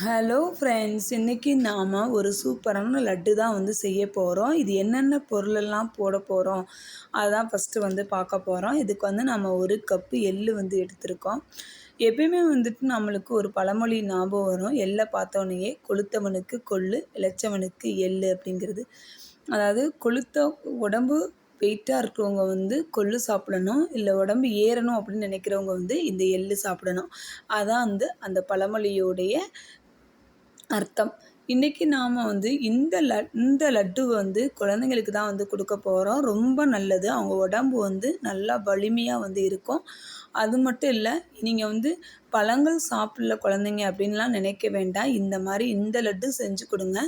Hello friends இன்றைக்கி நாம் ஒரு சூப்பரான லட்டு தான் வந்து செய்ய போகிறோம் இது என்னென்ன பொருளெல்லாம் போட போகிறோம் அதான் ஃபஸ்ட்டு வந்து பார்க்க போகிறோம் இதுக்கு வந்து நம்ம ஒரு கப்பு எள் வந்து எடுத்திருக்கோம். எப்பயுமே வந்துட்டு நம்மளுக்கு ஒரு பழமொழி ஞாபகம் வரும். எள்ளை பார்த்தோன்னே கொளுத்தவனுக்கு கொள்ளு இளைச்சவனுக்கு எள் அப்படிங்கிறது. அதாவது கொளுத்த உடம்பு வெயிட்டாக இருக்கிறவங்க வந்து கொள்ளு சாப்பிடணும் இல்லை உடம்பு ஏறணும் அப்படின்னு நினைக்கிறவங்க வந்து இந்த எள் சாப்பிடணும். அதான் வந்து அந்த பழமொழியோடைய அர்த்தம். இன்றைக்கி நாம் வந்து இந்த ல இந்த லட்டு வந்து குழந்தைங்களுக்கு தான் வந்து கொடுக்க போகிறோம் ரொம்ப நல்லது. அவங்க உடம்பு வந்து நல்லா வலிமையாக வந்து இருக்கும். அது மட்டும் இல்லை நீங்கள் வந்து பழங்கள் சாப்பிடல குழந்தைங்க அப்படின்லாம் நினைக்க வேண்டாம். இந்த மாதிரி இந்த லட்டு செஞ்சு கொடுங்க.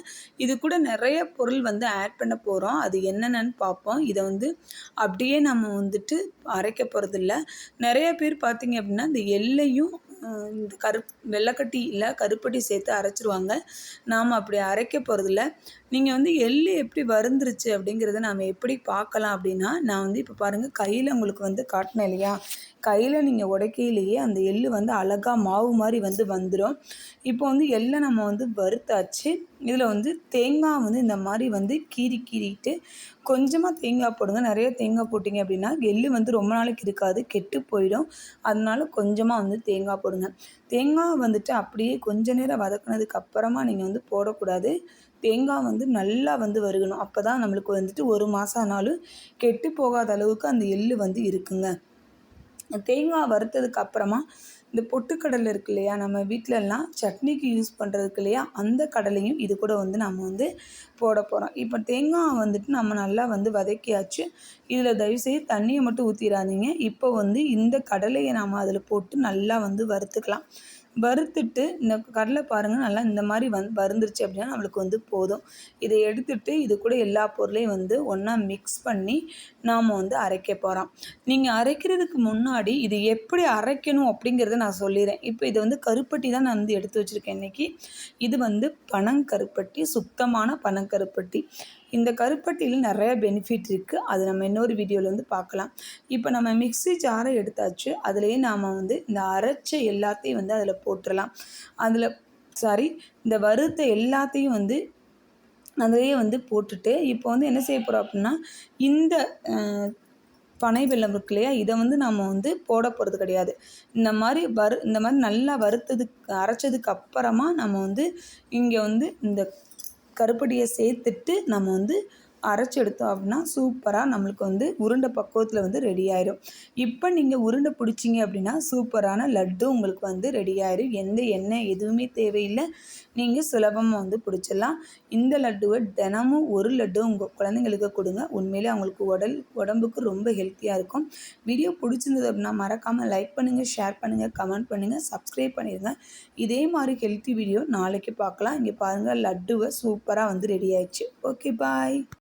இது கூட நிறைய பொருள் வந்து ஆட் பண்ண போகிறோம் அது என்னென்னு பார்ப்போம். இதை வந்து அப்படியே நம்ம வந்துட்டு அரைக்க போகிறதில்ல நிறைய பேர் பார்த்திங்க அப்படின்னா இந்த எல்லையும் இந்த கருப் வெள்ளைக்கட்டி இல்லை கருப்பட்டி சேர்த்து அரைச்சிருவாங்க. நாம் அப்படி அரைக்க போகிறதில்ல நீங்கள் வந்து எள் எப்படி வருந்துருச்சு அப்படிங்கிறத நாம் எப்படி பார்க்கலாம் அப்படின்னா நான் வந்து இப்போ பாருங்கள் கையில் உங்களுக்கு வந்து காட்டினேன் இல்லையா? கையில் நீங்கள் உடைக்கையிலேயே அந்த எள் வந்து அழகாக மாவு மாதிரி வந்து வந்துடும் இப்போ வந்து எள்ளை நம்ம வந்து வறுத்தாச்சு. இதில் வந்து தேங்காய் வந்து இந்த மாதிரி வந்து கீறி கீறிட்டு கொஞ்சமாக தேங்காய் போடுங்க. நிறைய தேங்காய் போட்டிங்க அப்படின்னா எள் வந்து ரொம்ப நாளைக்கு இருக்காது கெட்டு போயிடும். அதனால கொஞ்சமாக வந்து தேங்காய் போடுங்க. தேங்காய் வந்துட்டு அப்படியே கொஞ்ச நேரம் வதக்குனதுக்கு அப்புறமா நீங்கள் வந்து போடக்கூடாது. தேங்காய் வந்து நல்லா வந்து வருகணும் அப்போ தான் நம்மளுக்கு வந்துட்டு ஒரு மாதம் ஆனாலும் கெட்டு போகாத அளவுக்கு அந்த எள் வந்து இருக்குங்க. தேங்காய் வறுத்ததுக்கு அப்புறமா இந்த பொட்டுக்கடலை இருக்கு இல்லையா? நம்ம வீட்டிலலாம் சட்னிக்கு யூஸ் பண்ணுறதுக்கு இல்லையா? அந்த கடலையும் இது கூட வந்து நம்ம வந்து போட போகிறோம் இப்போ தேங்காய் வந்துட்டு நம்ம நல்லா வந்து வதக்கியாச்சு. இதில் தயவுசெய்து தண்ணியை மட்டும் ஊற்றிடாதீங்க இப்போ வந்து இந்த கடலையை நாம் அதில் போட்டு நல்லா வந்து வறுத்துக்கலாம். வறுத்துட்டு இந்த கடலை பாருங்கள் நல்லா இந்த மாதிரி வந் வறுந்துருச்சு அப்படின்னா நம்மளுக்கு வந்து போதும். இதை எடுத்துட்டு இது கூட எல்லா பொருளையும் வந்து ஒன்றா மிக்ஸ் பண்ணி நாம் வந்து அரைக்க போகிறோம் நீங்கள் அரைக்கிறதுக்கு முன்னாடி இது எப்படி அரைக்கணும் அப்படிங்கிறத நான் சொல்லிடுறேன். இப்போ இது வந்து கருப்பட்டி தான் நான் வந்து எடுத்து வச்சுருக்கேன் இன்றைக்கி இது வந்து பனங்கருப்பட்டி சுத்தமான பனங்கருப்பட்டி. இந்த கருப்பட்டியில் நிறைய பெனிஃபிட் இருக்குது அது நம்ம இன்னொரு வீடியோவில் வந்து பார்க்கலாம். இப்போ நம்ம மிக்சி ஜாரை எடுத்தாச்சு. அதுலேயே நாம் வந்து இந்த அரைச்ச எல்லாத்தையும் வந்து அதில் போட்டுடலாம் அதில் சாரி இந்த வறுத்த எல்லாத்தையும் வந்து அதிலேயே வந்து போட்டுட்டு இப்போ வந்து என்ன செய்ய போகிறோம் அப்படின்னா இந்த பனை வெள்ளம் இருக்கு இல்லையா? இதை வந்து நம்ம வந்து போட போகிறது கிடையாது. இந்த மாதிரி வறு இந்த மாதிரி நல்லா வறுத்ததுக்கு அரைச்சதுக்கு அப்புறமா நம்ம வந்து இங்கே வந்து இந்த கருப்பட்டியை சேர்த்துட்டு நம்ம வந்து அரைச்சி எடுத்தோம் அப்படின்னா சூப்பராக நம்மளுக்கு வந்து உருண்டை பக்குவத்தில் வந்து ரெடி ஆயிரும். இப்போ நீங்கள் உருண்டை பிடிச்சிங்க அப்படின்னா சூப்பரான லட்டு உங்களுக்கு வந்து ரெடி ஆயிரும். எந்த எண்ணெய் எதுவுமே தேவையில்லை. நீங்கள் சுலபமாக வந்து பிடிச்சிடலாம். இந்த லட்டுவை தினமும் ஒரு லட்டு உங்கள் குழந்தைங்களுக்கு கொடுங்க. உண்மையிலே அவங்களுக்கு உடல் உடம்புக்கு ரொம்ப ஹெல்த்தியாக இருக்கும். வீடியோ பிடிச்சிருந்தது அப்படின்னா மறக்காமல் லைக் பண்ணுங்கள் ஷேர் பண்ணுங்கள் கமெண்ட் பண்ணுங்கள் சப்ஸ்கிரைப் பண்ணிடுங்க இதே மாதிரி ஹெல்த்தி வீடியோ நாளைக்கு பார்க்கலாம். இங்கே பாருங்கள் லட்டுவை சூப்பராக வந்து ரெடி ஆயிடுச்சு. Okay bye